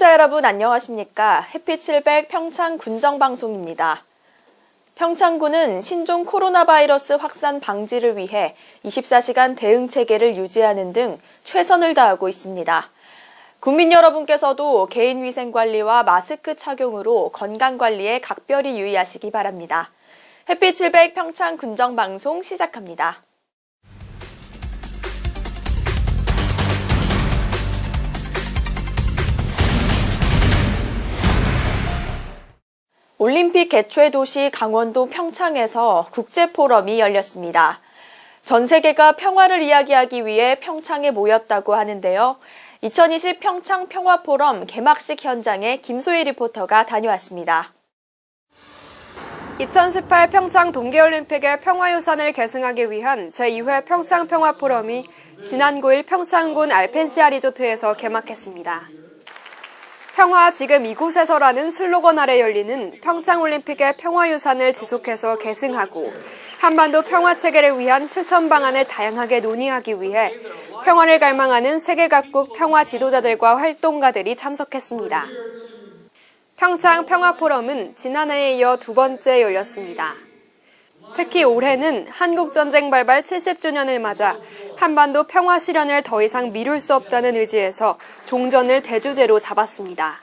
시청자 여러분 안녕하십니까? 해피 700 평창 군정방송입니다. 평창군은 신종 코로나 바이러스 확산 방지를 위해 24시간 대응 체계를 유지하는 등 최선을 다하고 있습니다. 국민 여러분께서도 개인 위생 관리와 마스크 착용으로 건강 관리에 각별히 유의하시기 바랍니다. 해피 700 평창 군정방송 시작합니다. 올림픽 개최 도시 강원도 평창에서 국제 포럼이 열렸습니다. 전 세계가 평화를 이야기하기 위해 평창에 모였다고 하는데요. 2020 평창 평화 포럼 개막식 현장에 김소희 리포터가 다녀왔습니다. 2018 평창 동계올림픽의 평화유산을 계승하기 위한 제2회 평창 평화 포럼이 지난 9일 평창군 알펜시아 리조트에서 개막했습니다. 평화 지금 이곳에서라는 슬로건 아래 열리는 평창올림픽의 평화유산을 지속해서 계승하고 한반도 평화 체계를 위한 실천 방안을 다양하게 논의하기 위해 평화를 갈망하는 세계 각국 평화 지도자들과 활동가들이 참석했습니다. 평창 평화 포럼은 지난해에 이어 두 번째 열렸습니다. 특히 올해는 한국전쟁 발발 70주년을 맞아 한반도 평화 실현을 더 이상 미룰 수 없다는 의지에서 종전을 대주제로 잡았습니다.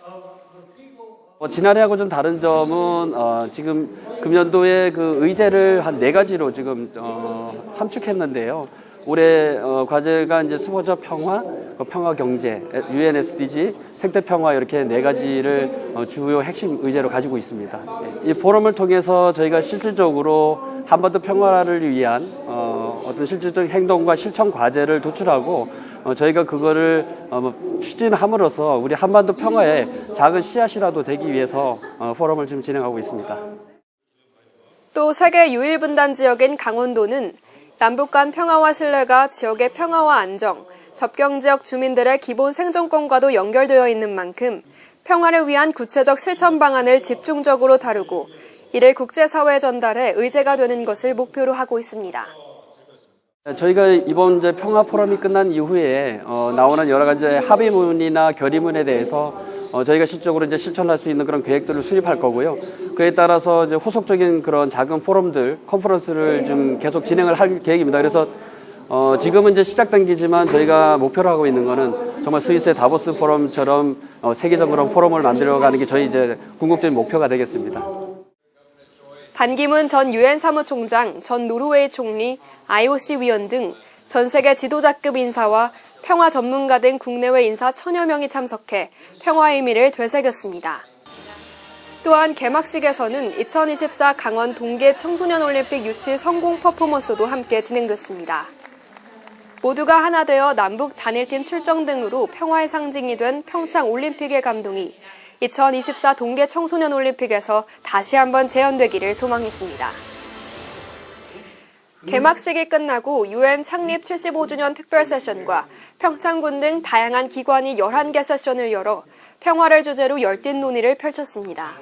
어, 지난해하고 좀 다른 점은 어, 지금 금년도에 그 의제를 한 네 가지로 지금 어, 함축했는데요. 올해 어, 과제가 이제 수호자 평화, 그 평화 경제, UN SDG, 생태 평화 이렇게 네 가지를 어, 주요 핵심 의제로 가지고 있습니다. 예. 이 포럼을 통해서 저희가 실질적으로 한반도 평화를 위한 어, 어떤 실질적인 행동과 실천 과제를 도출하고 어, 저희가 그거를 어, 뭐 추진함으로써 우리 한반도 평화에 작은 씨앗이라도 되기 위해서 어, 포럼을 지금 진행하고 있습니다. 또 세계 유일 분단 지역인 강원도는 남북 간 평화와 신뢰가 지역의 평화와 안정, 접경 지역 주민들의 기본 생존권과도 연결되어 있는 만큼 평화를 위한 구체적 실천 방안을 집중적으로 다루고 이를 국제사회에 전달해 의제가 되는 것을 목표로 하고 있습니다. 저희가 이번 이제 평화 포럼이 끝난 이후에 어, 나오는 여러 가지 합의문이나 결의문에 대해서 어, 저희가 실적으로 이제 실천할 수 있는 그런 계획들을 수립할 거고요. 그에 따라서 이제 후속적인 그런 작은 포럼들, 컨퍼런스를 좀 계속 진행을 할 계획입니다. 그래서 어, 지금은 이제 시작 단계지만 저희가 목표로 하고 있는 거는 정말 스위스의 다보스 포럼처럼 어, 세계적으로 포럼을 만들어가는 게 저희 이제 궁극적인 목표가 되겠습니다. 반기문 전 유엔 사무총장, 전 노르웨이 총리, IOC 위원 등 전 세계 지도자급 인사와 평화 전문가 등 국내외 인사 천여 명이 참석해 평화의 의미를 되새겼습니다. 또한 개막식에서는 2024 강원 동계 청소년 올림픽 유치 성공 퍼포먼스도 함께 진행됐습니다. 모두가 하나 되어 남북 단일팀 출정 등으로 평화의 상징이 된 평창 올림픽의 감동이 2024 동계 청소년 올림픽에서 다시 한번 재현되기를 소망했습니다. 개막식이 끝나고 유엔 창립 75주년 특별 세션과 평창군 등 다양한 기관이 11개 세션을 열어 평화를 주제로 열띤 논의를 펼쳤습니다.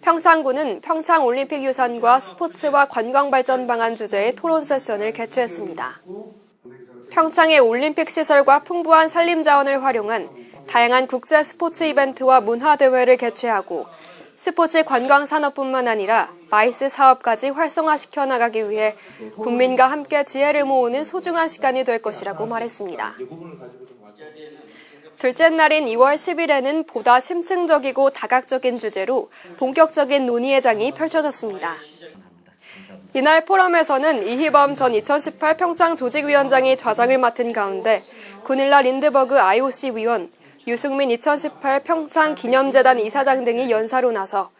평창군은 평창 올림픽 유산과 스포츠와 관광 발전 방안 주제의 토론 세션을 개최했습니다. 평창의 올림픽 시설과 풍부한 산림 자원을 활용한 다양한 국제 스포츠 이벤트와 문화 대회를 개최하고 스포츠 관광 산업뿐만 아니라 마이스 사업까지 활성화시켜 나가기 위해 국민과 함께 지혜를 모으는 소중한 시간이 될 것이라고 말했습니다. 둘째 날인 2월 10일에는 보다 심층적이고 다각적인 주제로 본격적인 논의의 장이 펼쳐졌습니다. 이날 포럼에서는 이희범 전 2018 평창 조직위원장이 좌장을 맡은 가운데 구닐라 린드버그 IOC 위원, 유승민 2018 평창 기념재단 이사장 등이 연사로 나서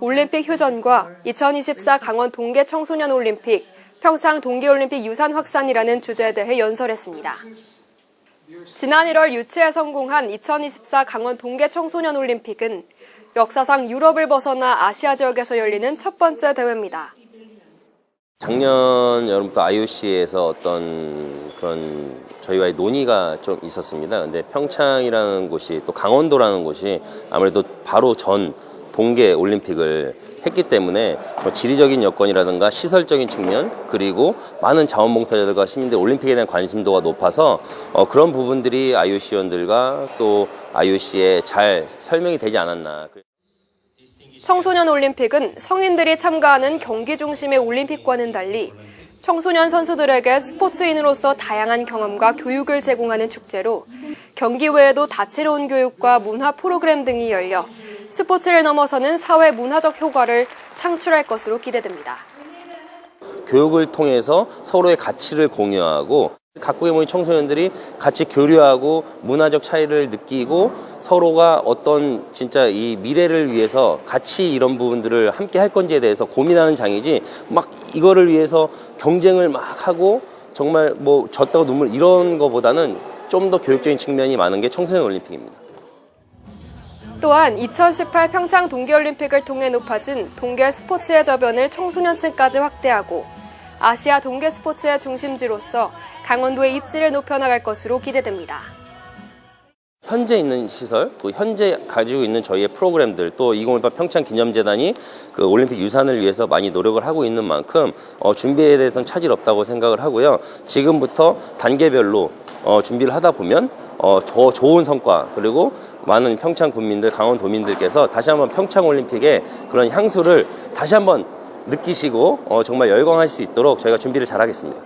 올림픽 휴전과 2024 강원 동계 청소년 올림픽, 평창 동계올림픽 유산 확산이라는 주제에 대해 연설했습니다. 지난 1월 유치에 성공한 2024 강원 동계 청소년 올림픽은 역사상 유럽을 벗어나 아시아 지역에서 열리는 첫 번째 대회입니다. 작년 여름부터 IOC에서 어떤 그런 저희와의 논의가 좀 있었습니다. 근데 평창이라는 곳이 또 강원도라는 곳이 아무래도 바로 전 동계 올림픽을 했기 때문에 뭐 지리적인 여건이라든가 시설적인 측면 그리고 많은 자원봉사자들과 시민들 올림픽에 대한 관심도가 높아서 어, 그런 부분들이 IOC위원들과 또 IOC에 잘 설명이 되지 않았나. 청소년 올림픽은 성인들이 참가하는 경기 중심의 올림픽과는 달리 청소년 선수들에게 스포츠인으로서 다양한 경험과 교육을 제공하는 축제로 경기 외에도 다채로운 교육과 문화 프로그램 등이 열려 스포츠를 넘어서는 사회 문화적 효과를 창출할 것으로 기대됩니다. 교육을 통해서 서로의 가치를 공유하고 각국에 모인 청소년들이 같이 교류하고 문화적 차이를 느끼고 서로가 어떤 진짜 이 미래를 위해서 같이 이런 부분들을 함께 할 건지에 대해서 고민하는 장이지 막 이거를 위해서 경쟁을 막 하고 정말 뭐 졌다고 눈물 이런 거보다는 좀 더 교육적인 측면이 많은 게 청소년 올림픽입니다. 또한 2018 평창 동계올림픽을 통해 높아진 동계 스포츠의 저변을 청소년층까지 확대하고 아시아 동계 스포츠의 중심지로서 강원도의 입지를 높여나갈 것으로 기대됩니다. 현재 있는 시설, 또 현재 가지고 있는 저희의 프로그램들, 또 2018 평창 기념재단이 그 올림픽 유산을 위해서 많이 노력을 하고 있는 만큼 어, 준비에 대해서는 차질 없다고 생각을 하고요. 지금부터 단계별로 어, 준비를 하다 보면 어, 더 좋은 성과 그리고 많은 평창 군민들, 강원도민들께서 다시 한번 평창 올림픽의 그런 향수를 다시 한번 느끼시고 어, 정말 열광할 수 있도록 저희가 준비를 잘하겠습니다.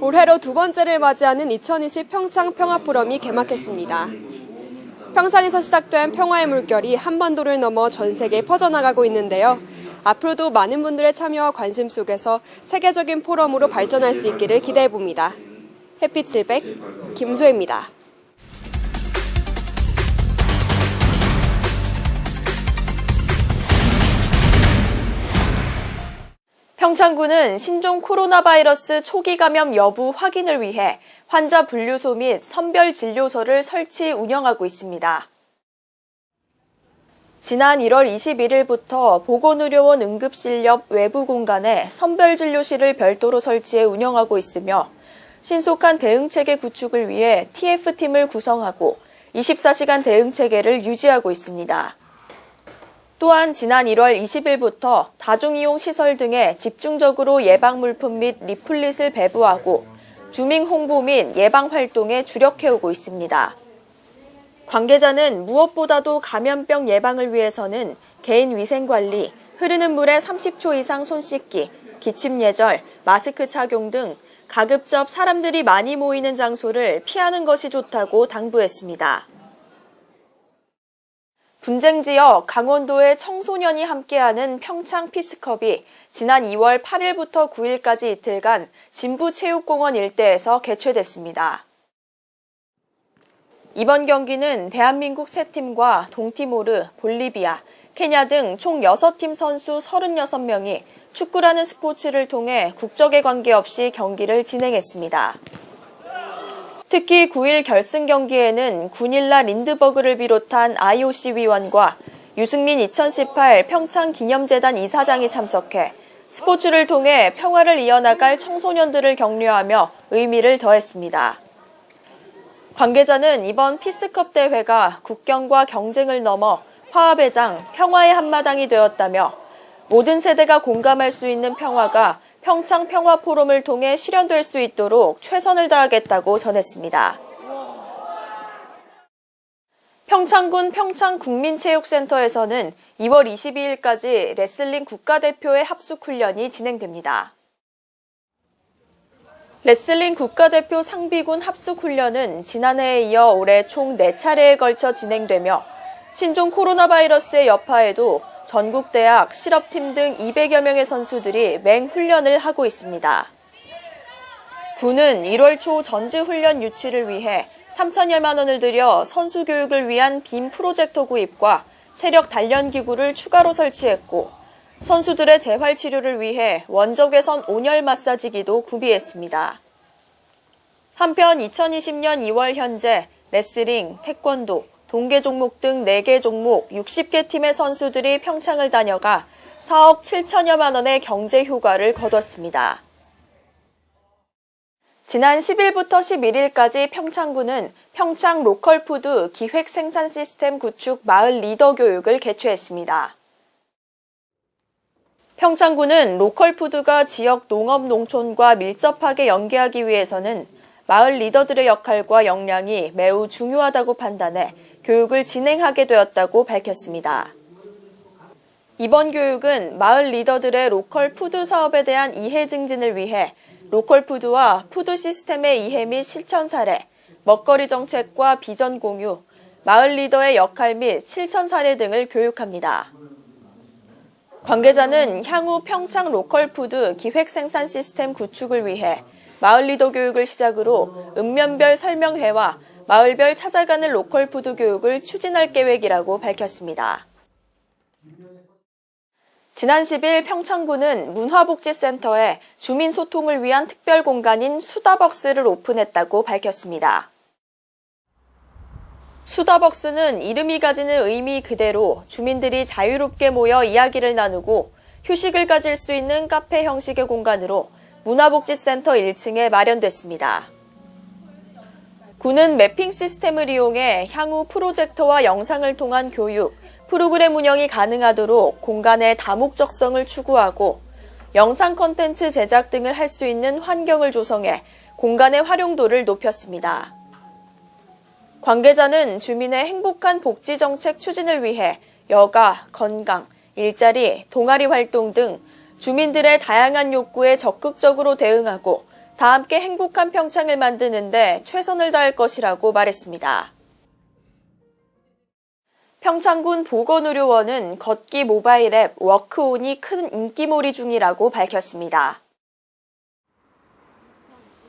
올해로 두 번째를 맞이하는 2020 평창 평화포럼이 개막했습니다. 평창에서 시작된 평화의 물결이 한반도를 넘어 전 세계에 퍼져나가고 있는데요. 앞으로도 많은 분들의 참여와 관심 속에서 세계적인 포럼으로 발전할 수 있기를 기대해 봅니다. 해피 700 김소혜입니다. 평창군은 신종 코로나 바이러스 초기 감염 여부 확인을 위해 환자 분류소 및 선별 진료소를 설치 운영하고 있습니다. 지난 1월 21일부터 보건의료원 응급실 옆 외부 공간에 선별 진료실을 별도로 설치해 운영하고 있으며 신속한 대응 체계 구축을 위해 TF팀을 구성하고 24시간 대응 체계를 유지하고 있습니다. 또한 지난 1월 20일부터 다중이용 시설 등에 집중적으로 예방 물품 및 리플릿을 배부하고 주민 홍보 및 예방 활동에 주력해오고 있습니다. 관계자는 무엇보다도 감염병 예방을 위해서는 개인 위생 관리, 흐르는 물에 30초 이상 손 씻기, 기침 예절, 마스크 착용 등 가급적 사람들이 많이 모이는 장소를 피하는 것이 좋다고 당부했습니다. 분쟁 지역 강원도의 청소년이 함께하는 평창 피스컵이 지난 2월 8일부터 9일까지 이틀간 진부체육공원 일대에서 개최됐습니다. 이번 경기는 대한민국 세 팀과 동티모르, 볼리비아, 케냐 등 총 6팀 선수 36명이 축구라는 스포츠를 통해 국적에 관계없이 경기를 진행했습니다. 특히 9일 결승 경기에는 군일라 린드버그를 비롯한 IOC 위원과 유승민 2018 평창 기념재단 이사장이 참석해 스포츠를 통해 평화를 이어나갈 청소년들을 격려하며 의미를 더했습니다. 관계자는 이번 피스컵 대회가 국경과 경쟁을 넘어 화합의 장, 평화의 한마당이 되었다며 모든 세대가 공감할 수 있는 평화가 평창 평화 포럼을 통해 실현될 수 있도록 최선을 다하겠다고 전했습니다. 평창군 평창국민체육센터에서는 2월 22일까지 레슬링 국가대표의 합숙 훈련이 진행됩니다. 레슬링 국가대표 상비군 합숙 훈련은 지난해에 이어 올해 총 4차례에 걸쳐 진행되며 신종 코로나 바이러스의 여파에도 전국 대학, 실업팀 등 200여 명의 선수들이 맹훈련을 하고 있습니다. 군은 1월 초 전지훈련 유치를 위해 3천여만 원을 들여 선수 교육을 위한 빔 프로젝터 구입과 체력 단련 기구를 추가로 설치했고 선수들의 재활 치료를 위해 원적외선 온열 마사지기도 구비했습니다. 한편 2020년 2월 현재 레슬링, 태권도, 동계 종목 등 4개 종목 60개 팀의 선수들이 평창을 다녀가 4억 7천여만 원의 경제 효과를 거뒀습니다. 지난 10일부터 11일까지 평창구는 평창 로컬푸드 기획 생산 시스템 구축 마을 리더 교육을 개최했습니다. 평창구는 로컬푸드가 지역 농업 농촌과 밀접하게 연계하기 위해서는 마을 리더들의 역할과 역량이 매우 중요하다고 판단해 교육을 진행하게 되었다고 밝혔습니다. 이번 교육은 마을 리더들의 로컬 푸드 사업에 대한 이해 증진을 위해 로컬 푸드와 푸드 시스템의 이해 및 실천 사례, 먹거리 정책과 비전 공유, 마을 리더의 역할 및 실천 사례 등을 교육합니다. 관계자는 향후 평창 로컬 푸드 기획 생산 시스템 구축을 위해 마을 리더 교육을 시작으로 읍면별 설명회와 마을별 찾아가는 로컬 푸드 교육을 추진할 계획이라고 밝혔습니다. 지난 10일 평창구는 문화복지센터에 주민 소통을 위한 특별 공간인 수다벅스를 오픈했다고 밝혔습니다. 수다벅스는 이름이 가지는 의미 그대로 주민들이 자유롭게 모여 이야기를 나누고 휴식을 가질 수 있는 카페 형식의 공간으로 문화복지센터 1층에 마련됐습니다. 구는 매핑 시스템을 이용해 향후 프로젝터와 영상을 통한 교육, 프로그램 운영이 가능하도록 공간의 다목적성을 추구하고 영상 콘텐츠 제작 등을 할 수 있는 환경을 조성해 공간의 활용도를 높였습니다. 관계자는 주민의 행복한 복지 정책 추진을 위해 여가, 건강, 일자리, 동아리 활동 등 주민들의 다양한 욕구에 적극적으로 대응하고 다 함께 행복한 평창을 만드는데 최선을 다할 것이라고 말했습니다. 평창군 보건의료원은 걷기 모바일 앱 워크온이 큰 인기몰이 중이라고 밝혔습니다.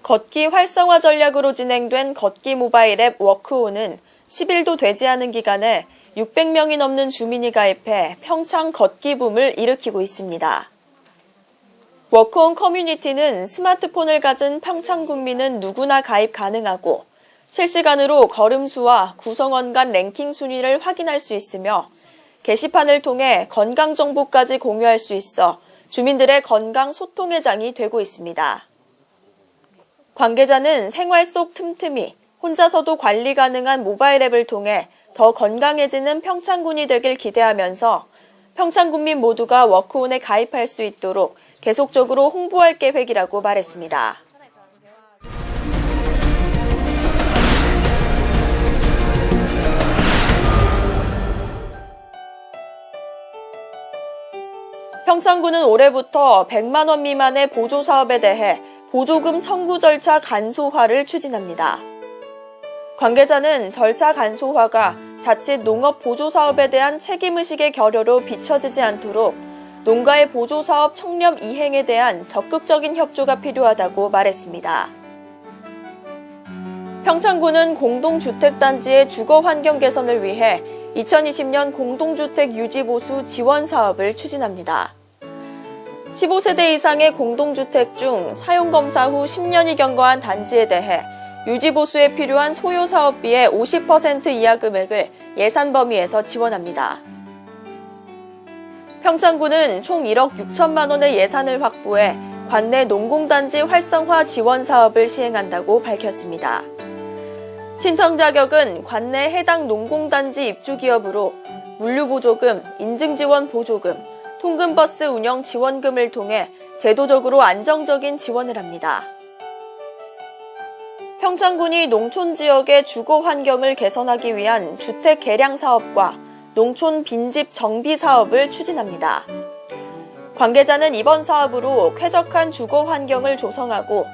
걷기 활성화 전략으로 진행된 걷기 모바일 앱 워크온은 10일도 되지 않은 기간에 600명이 넘는 주민이 가입해 평창 걷기 붐을 일으키고 있습니다. 워크온 커뮤니티는 스마트폰을 가진 평창 군민은 누구나 가입 가능하고 실시간으로 걸음수와 구성원 간 랭킹 순위를 확인할 수 있으며 게시판을 통해 건강 정보까지 공유할 수 있어 주민들의 건강 소통의 장이 되고 있습니다. 관계자는 생활 속 틈틈이 혼자서도 관리 가능한 모바일 앱을 통해 더 건강해지는 평창군이 되길 기대하면서 평창군민 모두가 워크온에 가입할 수 있도록 계속적으로 홍보할 계획이라고 말했습니다. 평창구는 올해부터 100만 원 미만의 보조 사업에 대해 보조금 청구 절차 간소화를 추진합니다. 관계자는 절차 간소화가 자칫 농업 보조 사업에 대한 책임의식의 결여로 비춰지지 않도록 농가의 보조 사업 청렴 이행에 대한 적극적인 협조가 필요하다고 말했습니다. 평창구는 공동주택단지의 주거 환경 개선을 위해 2020년 공동주택 유지보수 지원 사업을 추진합니다. 15세대 이상의 공동주택 중 사용검사 후 10년이 경과한 단지에 대해 유지보수에 필요한 소요사업비의 50% 이하 금액을 예산 범위에서 지원합니다. 평창구는 총 1억 6천만 원의 예산을 확보해 관내 농공단지 활성화 지원 사업을 시행한다고 밝혔습니다. 신청 자격은 관내 해당 농공단지 입주 기업으로 물류보조금, 인증지원 보조금, 통근버스 운영 지원금을 통해 제도적으로 안정적인 지원을 합니다. 평창군이 농촌 지역의 주거 환경을 개선하기 위한 주택 개량 사업과 농촌 빈집 정비 사업을 추진합니다. 관계자는 이번 사업으로 쾌적한 주거 환경을 조성하고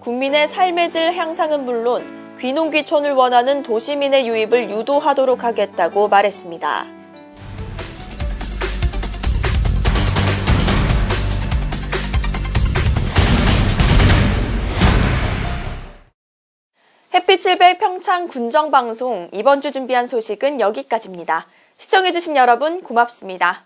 국민의 삶의 질 향상은 물론 귀농귀촌을 원하는 도시민의 유입을 유도하도록 하겠다고 말했습니다. 햇빛 700 평창 군정방송 이번 주 준비한 소식은 여기까지입니다. 시청해주신 여러분 고맙습니다.